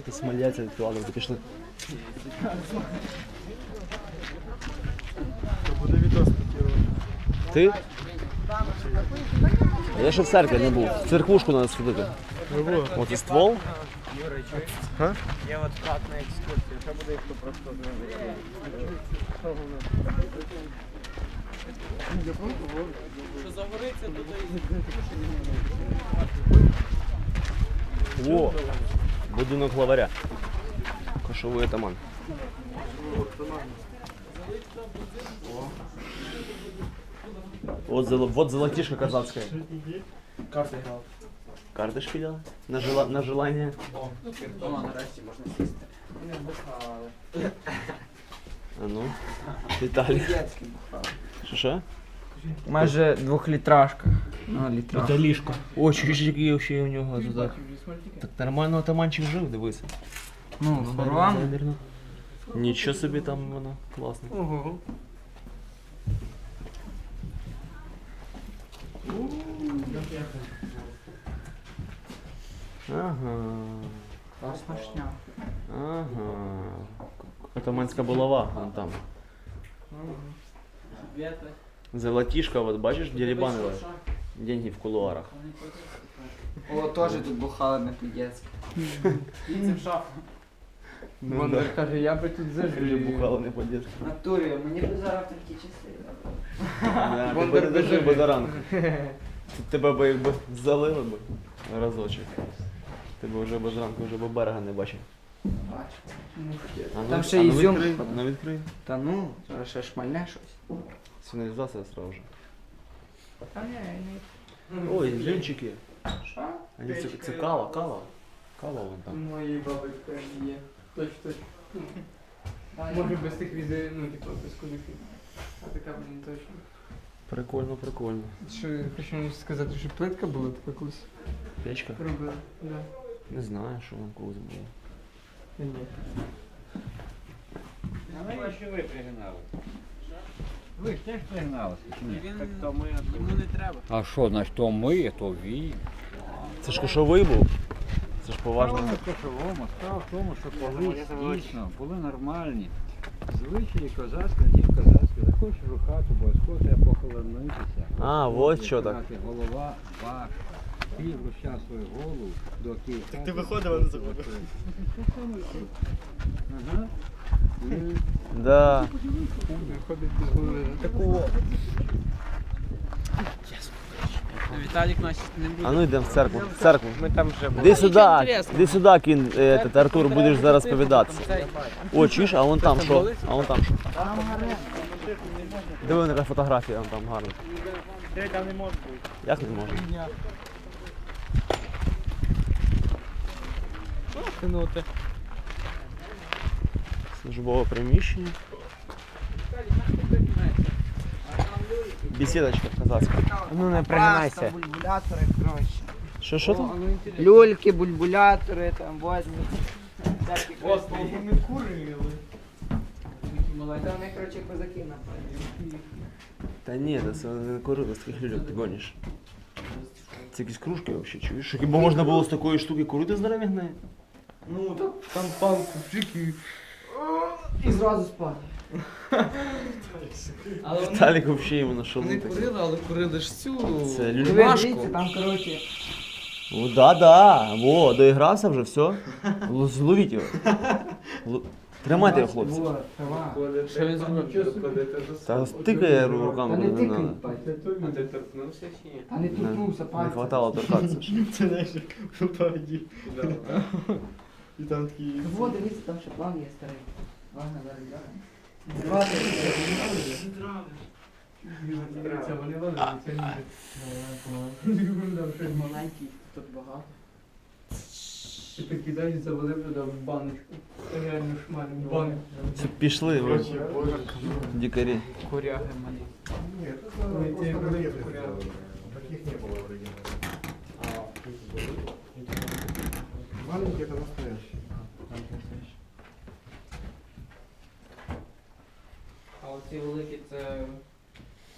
Давайте сміляться від туалету, пішли. Буде відос. Ти? А Я ще в церкві не був. В церквушку треба сходити. От і ствол. Га? Є от платна екскурсія, що буде, якщо просто Що загориться, то О, будинок главаря. Кошовий атаман. Вот, золо- вот золотишко казацкое. Карти грав. Карты шпиляла? На, жела... на желание. О, нарешті можна сісти. А ну. Виталий. Дєцький бухав. Що що? Майже двохлітражка. Ну, літражка. ліжко. О, чуть який ще у нього тут. Так нормально атаманчик жив, дивися. Ну, хорван. Нічого собі там воно класно. Ого. Ага. Класна шня. Ага. Атаманська булава, вон там. Золотишко, вот бачиш, дерибанили. Деньги в кулуарах. О, теж тут бухали не по-дєцьки. Це в шафу. Ну, Бондар каже, я би тут Вже зажив. бухали не по-дєцьки. Натурі, мені б зараз такі часи. Да, Ти Бондар би дожив дожив. би до ранку. Тут тебе би якби залили би разочок. Ти б вже без ранку вже б берега не бачив. Бачу. А ну, Там ще а ну ізюм. відкрий, Ну відкрий. Та ну, зараз ще шмальне щось. Сигналізація сразу же. Та ні, ні. Ой, джинчики. Що? Они це, це кава, кава. Кава вон там. Моєї баби є. Точ, точ. Може без тих візи, ну, типу, без куліків. А така, блін, точно. Прикольно, прикольно. Що, я хочу сказати, що плитка була така колись Печка? робила. Да. Не знаю, що вам колись було. Ні. А що ви пригнали? Ви ж теж пригналися, чи ні? Так то ми, йому не треба. А що, значить, то ми, то він. Це ж кошовий був. Це ж поважно. Справа не в кошовому, справа в тому, що колись дійсно були нормальні. Звичаї козацькі, тільки козацькі. Захочеш у хату, обов'язково треба похоронитися. А, вот що так. Сказати, Голова ваша. Ти вручав свою голову до тієї Так ти виходив, а не заходив. Ага. Да. Виходить без голови. Такого. Віталік нас не буде. А ну йдемо в церкву. В церкву. Ми там вже були. Іди сюди, іди сюди, кін, е, этот, Артур, будеш зараз повідатися. О, чуєш, а вон там що? А вон там що? Диви, яка фотографія, вон там гарна. Де там не може бути. Як не можна? Кинути. Службове приміщення. Бесідочка казацька. Ну не пригинайся. Бульбулятори, коротше. Що, що там? Люльки, бульбулятори, там возьмі. Господи, ми курили. Та вони, коротше, козаки напевно. Та ні, це не курили з таких людей, ти гониш. Це якісь кружки взагалі, чуєш? Що Хіба можна було з такої штуки курити здоров'яної? Ну, так там палку вжики. І зразу спати. Але вони, Віталік взагалі йому на вони шолу. курили, але курили ж цю Це дивіться, там, коротше, О, да, да. Во, доігрався вже, все. Л- Зловіть його. Л- Тримайте його, хлопці. Що він зробив? Та стикає Та руками. не Не, тикай, надо. бать. А ти торкнувся чи ні? Та не торкнувся не пальцем. хватало торкатися. Це знаєш, як в Павді. І там такі... Во, дивіться, там ще план є старий. Ладно, зараз глянемо. Це вони валили, це ні. Там щось Маленький, тут багато. І такі далі завалив туди в баночку. Реально шмаль, в баночку. Це пішли, ви, Короче, боже. дикарі. Куряги малі. Нет, Ну, і ті були это куряги. Таких не было в оригинале. А, тут были? Маленькие это настоящие. Оці великі це...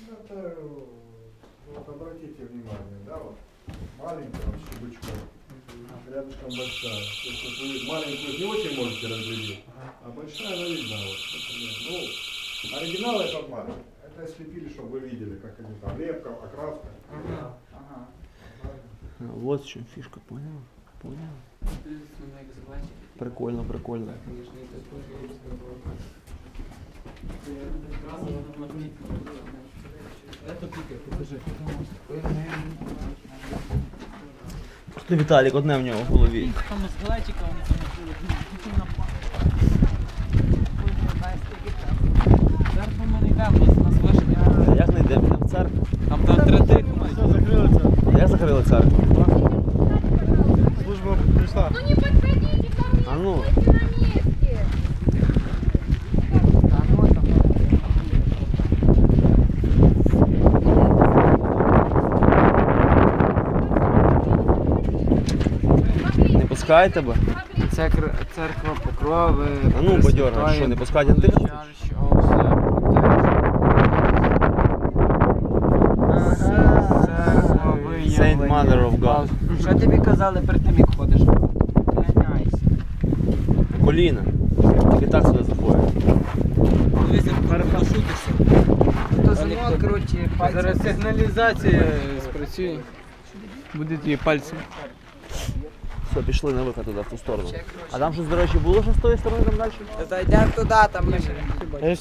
Ну, Это, вот обратите внимание, да, вот маленький вот щебучком. Рядышком большая. То есть вот вы маленькую не очень можете разглядеть, а большая она видна. Вот. например. Ну, оригинал это обман. Это слепили, чтобы вы видели, как они там. Лепка, окраска. Ага, ага. А, Вот в чем фишка, понял? Понял? Прикольно, прикольно. Просто Віталік одне в нього в голові. Там з глечика вони там Зараз ми не йдемо, нас- нас. Як не йдемо Йдемо в церкву? Там там третик. закрыли церковь. Як закрили церкву? Служба пришла. Ну не подходите ко мне, А ну. стойте на месте. Не пускає тебе? Церква, церква покрови. А ну, бадьорга, що, не пускають антихриста? Saint Mother of God. Що тобі казали перед тим, як ходиш? Ганяйся. Коліна. Тільки так сюди заходять. Дивися, перепрошутися. То звонок, коротше, Зараз пальцем. сигналізація спрацює. Буде ті пальці. Все, пішли на виход туди, в ту сторону. А там щось, до речі, було що з тої сторони там далі? Та йдемо туди, там ми.